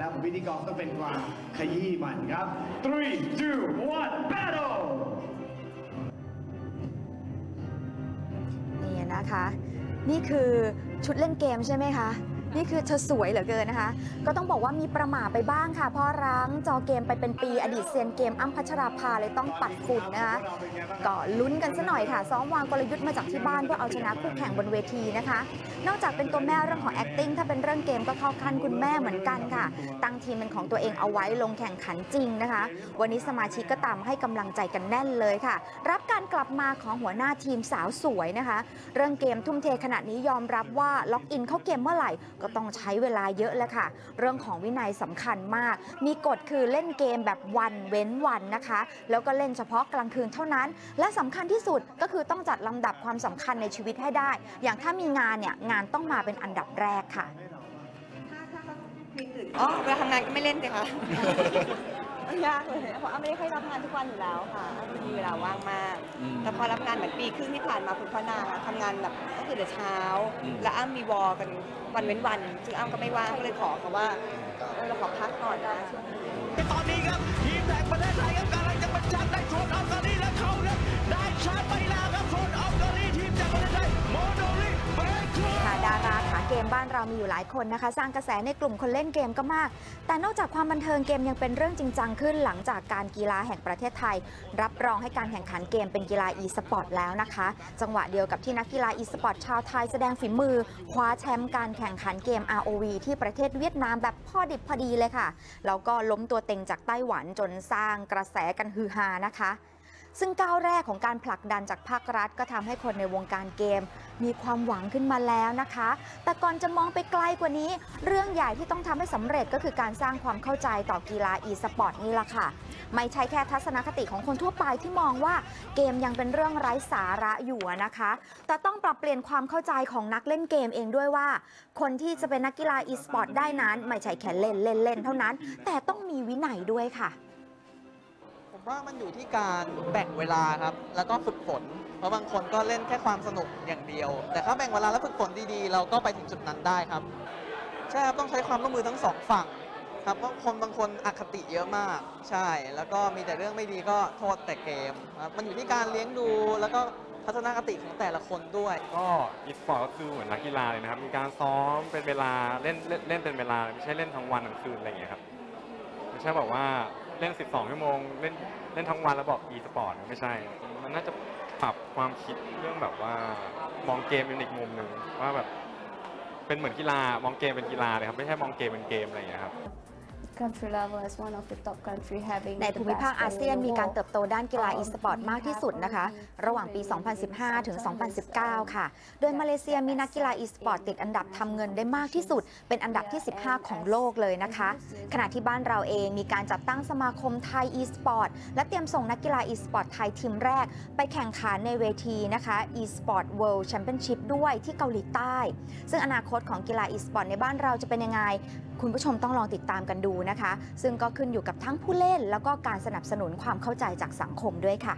แล้วผมพิธีกรต้องเป็นความขยี้มันครับ three two one battle นี่นะคะ นี่คือชุดเล่นเกมใช่ไหมคะ นี่คือเธอสวยเหลือเกินนะคะ ก็ต้องบอกว่ามีประหม่าไปบ้างค่ะ เพราะรั้งจอเกมไปเป็นปีอดีตเซียนเกมอ้ำพัชราภาเลยต้องปัดฝุ่นนะคะก็ลุ้นกันซะหน่อยค่ะซ้อมวางกลยุทธ์มาจากที่บ้านเพื่อเอาชนะคู่แข่งบนเวทีนะคะ นอกจากเป็นตัวแม่เรื่องของ acting ถ้าเป็นเรื่องเกมก็เข้าขั้นคุณแม่เหมือนกันค่ะ ตั้งทีมเป็นของตัวเองเอาไว้ลงแข่งขันจริงนะคะ วันนี้สมาชิกก็ตามให้กำลังใจกันแน่นเลยค่ะ รับการกลับมาของหัวหน้าทีมสาวสวยนะคะ เรื่องเกมทุ่มเทขนาดนี้ยอมรับว่าล็อกอินเข้าเกมเมื่อไหร่ก็ต้องใช้เวลาเยอะเลยค่ะ เรื่องของวินัยสำคัญมาก มีกฎคือเล่นเกมแบบวันเว้นวันนะคะ แล้วก็เล่นเฉพาะกลางคืนเท่านั้น และสำคัญที่สุดก็คือต้องจัดลำดับความสำคัญในชีวิตให้ได้ อย่างถ้ามีงานเนี่ยงานต้องมาเป็นอันดับแรกค่ะอ๋อเวลาทำงานก็ไม่เล่นสิคะ ยากเลยเพราะอ้ำไม่ได้ค่อยรับงานทุกวันอยู่แล้วค่ะอ้ำจะมีเวลาว่างมากแต่พอรับงานเหมือนปีครึ่งที่ผ่านมาคุณพ่อนางอะทำงานแบบก็คือแต่เช้าแล้วอ้ำมีวอลกันวันเว้นวัน ซึ่งอ้ำก็ไม่ว่างก็เลยขอเขาว่าเออเราขอพักก่อนนะช่วงนี้ตอนนี้ครับ ทีมแห่งประเทศไทยครับกำลังจะเป็นแชมป์ได้โซนออฟกาลีและเขาครับได้าเกมบ้านเรามีอยู่หลายคนนะคะ สร้างกระแสในกลุ่มคนเล่นเกมก็มาก แต่นอกจากความบันเทิงเกมยังเป็นเรื่องจริงจังขึ้นหลังจากการกีฬาแห่งประเทศไทย รับรองให้การแข่งขันเกมเป็นกีฬา e สปอร์ตแล้วนะคะ จังหวะเดียวกับที่นักกีฬา e สปอร์ตชาวไทยแสดงฝีมือ คว้าแชมป์การแข่งขันเกม ROV ที่ประเทศเวียดนามแบบพอดิบพอดีเลยค่ะแล้วก็ล้มตัวเต็งจากไต้หวันจนสร้างกระแสกันฮือฮานะคะ ซึ่งก้าวแรกของการผลักดันจากภาครัฐ ก็ทำให้คนในวงการเกม มีความหวังขึ้นมาแล้วนะคะ แต่ก่อนจะมองไปไกลกว่านี้ เรื่องใหญ่ที่ต้องทำให้สำเร็จก็คือการสร้างความเข้าใจต่อกีฬา e สปอร์ตนี่แหละค่ะ ไม่ใช่แค่ทัศนคติของคนทั่วไปที่มองว่าเกมยังเป็นเรื่องไร้สาระอยู่นะคะ แต่ต้องปรับเปลี่ยนความเข้าใจของนักเล่นเกมเองด้วยว่า คนที่จะเป็นนักกีฬา e สปอร์ตได้นั้น ไม่ใช่แค่เล่นเล่นเล่นเท่านั้น แต่ต้องมีวินัยด้วยค่ะ ผมว่ามันอยู่ที่การแบ่งเวลาครับ แล้วก็ฝึกฝน เพราะบางคนก็เล่นแค่ความสนุกอย่างเดียว แต่ถ้าแบ่งเวลาแล้วฝึกฝนดีๆ เราก็ไปถึงจุดนั้นได้ครับ ใช่ครับ ต้องใช้ความร่วมมือทั้งสองฝั่งครับเพราะคนบางคนอคติเยอะมาก ใช่ แล้วก็มีแต่เรื่องไม่ดีก็โทษแต่เกมครับมันอยู่ที่การเลี้ยงดู แล้วก็ทัศนคติของแต่ละคนด้วย ก็อีสปอร์ตก็คือเหมือนนักกีฬาเลยนะครับ มีการซ้อมเป็นเวลาเล่นเล่นเล่นเป็นเวลาไม่ใช่เล่นทั้งวันทั้งคืนอะไรอย่างเงี้ยครับไม่ใช่บอกว่า เล่น 12 ชั่วโมง เล่นเล่นทั้งวันแล้วบอกอีสปอร์ตไม่ใช่ มันน่าจะปรับความคิดเรื่องแบบว่ามองเกมเป็นอีกมุมหนึ่งว่าแบบเป็นเหมือนกีฬามองเกมเป็นกีฬาเลยครับ ไม่ใช่มองเกมเป็นเกมอะไรอย่างนี้ครับ country level as one of the top country having ใน the ภูมิภาค best อาเซียน player in มี the การ world เติบโตด้านกีฬาอีสปอร์ตมากที่สุดนะคะ ระหว่างปี 2015 ถึง 2019 ค่ะ โดยมาเลเซียมีนักกีฬาอีสปอร์ตติดอันดับทำเงินได้มากที่สุด เป็นอันดับที่ 15 ของโลกเลยนะคะ ขณะที่บ้านเราเองมีการจัดตั้งสมาคมไทยอีสปอร์ตและเตรียมส่งนักกีฬาอีสปอร์ตไทยทีมแรก ไปแข่งขันในเวทีนะคะ e-sport world championship ด้วยที่เกาหลีใต้ ซึ่งอนาคตของกีฬาอีสปอร์ตในบ้านเราจะเป็นยังไง คุณผู้ชมต้องลองติดตามกันดูนะคะ ซึ่งก็ขึ้นอยู่กับทั้งผู้เล่น แล้วก็การสนับสนุนความเข้าใจจากสังคมด้วยค่ะ